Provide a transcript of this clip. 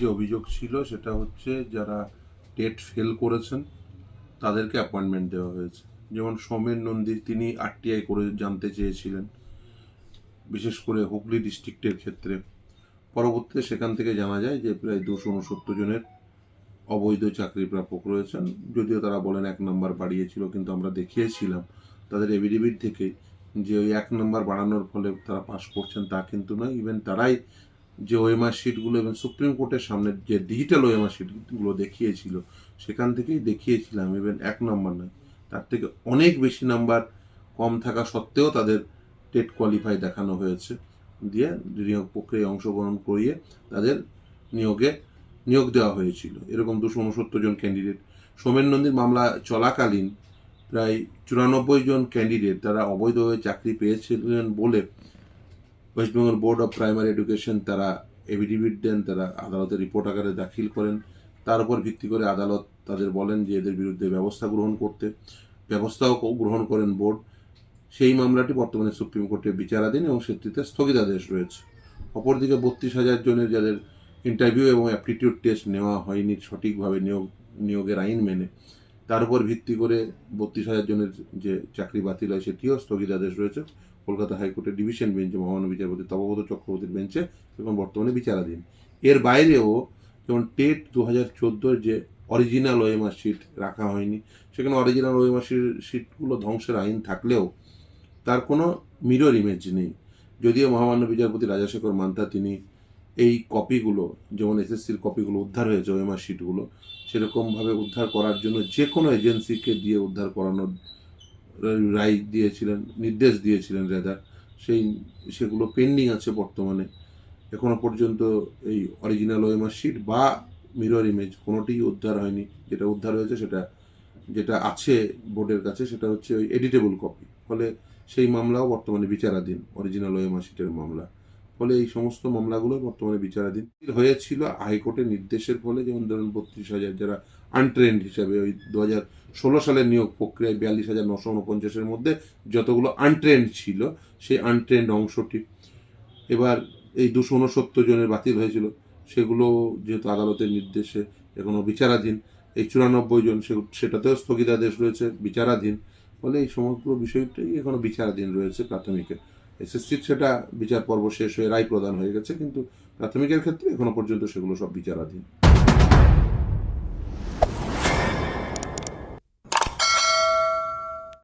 যে অভিযোগ ছিল সেটা হচ্ছে যারা টেট ফেল করেছেন, তাদেরকে অ্যাপয়েন্টমেন্ট দেওয়া হয়েছে। যেমন সোমেন নন্দী, তিনি আরটিআই করে জানতে চেয়েছিলেন, বিশেষ করে হুগলি ডিস্ট্রিক্টের ক্ষেত্রে। পরবর্তীতে সেখান থেকে জানা যায় যে প্রায় দুশো উনসত্তর জনের অবৈধ চাকরি প্রাপক রয়েছেন। যদিও তারা বলেন এক নম্বর বাড়িয়েছিল, কিন্তু আমরা দেখিয়েছিলাম তাদের এভিডেভিট থেকে যে ওই এক নম্বর বাড়ানোর ফলে তারা পাস করছেন তা কিন্তু নয়। ইভেন তারাই যে ওএমআর শিটগুলো এবং সুপ্রিম কোর্টের সামনে যে ডিজিটাল ওএমআর শিটগুলো দেখিয়েছিল, সেখান থেকেই দেখিয়েছিলাম ইভেন এক নম্বর নয়। তার থেকে অনেক বেশি নাম্বার কম থাকা সত্ত্বেও তাদের টেট কোয়ালিফাই দেখানো হয়েছে। দিয়ে নিয়োগ প্রক্রিয়ায় অংশগ্রহণ করিয়ে তাদের নিয়োগে নিয়োগ দেওয়া হয়েছিল। এরকম দুশো উনসত্তর জন ক্যান্ডিডেট সোমেন নন্দীর মামলা চলাকালীন প্রায় চুরানব্বই জন ক্যান্ডিডেট তারা অবৈধভাবে চাকরি পেয়েছিলেন বলে West Bengal board of primary education তারা এভিডিভিট দেন, তারা আদালতে রিপোর্ট আকারে দাখিল করেন। তার উপর ভিত্তি করে আদালত তাদের বলেন যে, এদের বিরুদ্ধে ব্যবস্থা গ্রহণ করতে, ব্যবস্থাও গ্রহণ করেন বোর্ড সেই মামলাটি বর্তমানে সুপ্রিম কোর্টে বিচারাধীন এবং সেটিতে স্থগিতাদেশ রয়েছে। অপরদিকে বত্রিশ হাজার জনের যাদের ইন্টারভিউ এবং অ্যাপটিটিউড টেস্ট নেওয়া হয়নি সঠিকভাবে নিয়োগ নিয়োগের আইন মেনে তার উপর ভিত্তি করে বত্রিশ হাজার জনের যে চাকরি বাতিল হয় সেটিও স্থগিতাদেশ রয়েছে। কলকাতা হাইকোর্টের ডিভিশন বেঞ্চে মহামান্য বিচারপতি তপব্রত চক্রবর্তীর বেঞ্চে এখন বর্তমানে বিচারাধীন। এর বাইরেও যেমন টেট দু হাজার চোদ্দোর যে অরিজিনাল ওএমআর শিট রাখা হয়নি, সেখানে অরিজিনাল ওএমআর শিটগুলো ধ্বংসের আইন থাকলেও তার কোনো মিরর ইমেজ নেই। যদিও মহামান্য বিচারপতি রাজাশেখর মান্তা তিনি এই কপিগুলো, যেমন এসএসসির কপিগুলো উদ্ধার হয়েছে, ওএমআর শিটগুলো সেরকমভাবে উদ্ধার করার জন্য যে কোনো এজেন্সিকে দিয়ে উদ্ধার করানোর রায় দিয়েছিলেন, নির্দেশ দিয়েছিলেন রেদার সেই, সেগুলো পেন্ডিং আছে বর্তমানে। এখনও পর্যন্ত এই অরিজিনাল ওএমআর শিট বা মিরর ইমেজ কোনোটিই উদ্ধার হয়নি। যেটা উদ্ধার হয়েছে সেটা, যেটা আছে বোর্ডের কাছে সেটা হচ্ছে ওই এডিটেবল কপি ফলে সেই মামলাও বর্তমানে বিচারাধীন অরিজিনাল ওএমআর শিটের মামলা। ফলে এই সমস্ত মামলাগুলো বর্তমানে বিচারাধীন হয়েছিল। হাইকোর্টের নির্দেশের ফলে যেমন ধরুন বত্রিশ হাজার যারা আনট্রেন্ড হিসাবে ওই দু হাজার ষোলো সালের নিয়োগ প্রক্রিয়ায় বিয়াল্লিশ হাজার নশো উনপঞ্চাশের মধ্যে যতগুলো আনট্রেন্ড ছিল, সেই আনট্রেন্ড অংশটি এবার এই দুশো উনসত্তর জনের বাতিল হয়েছিল। সেগুলো যেহেতু আদালতের নির্দেশে এখনও বিচারাধীন, এই চুরানব্বই জন সেটাতেও স্থগিতাদেশ রয়েছে, বিচারাধীন। ফলে এই সমগ্র বিষয়টাই এখনও বিচারাধীন রয়েছে প্রাথমিকে। এসএসসির সেটা বিচার পর্ব শেষ হয়ে রায় প্রদান হয়ে গেছে, কিন্তু প্রাথমিকের ক্ষেত্রে এখনও পর্যন্ত সেগুলো সব বিচারাধীন।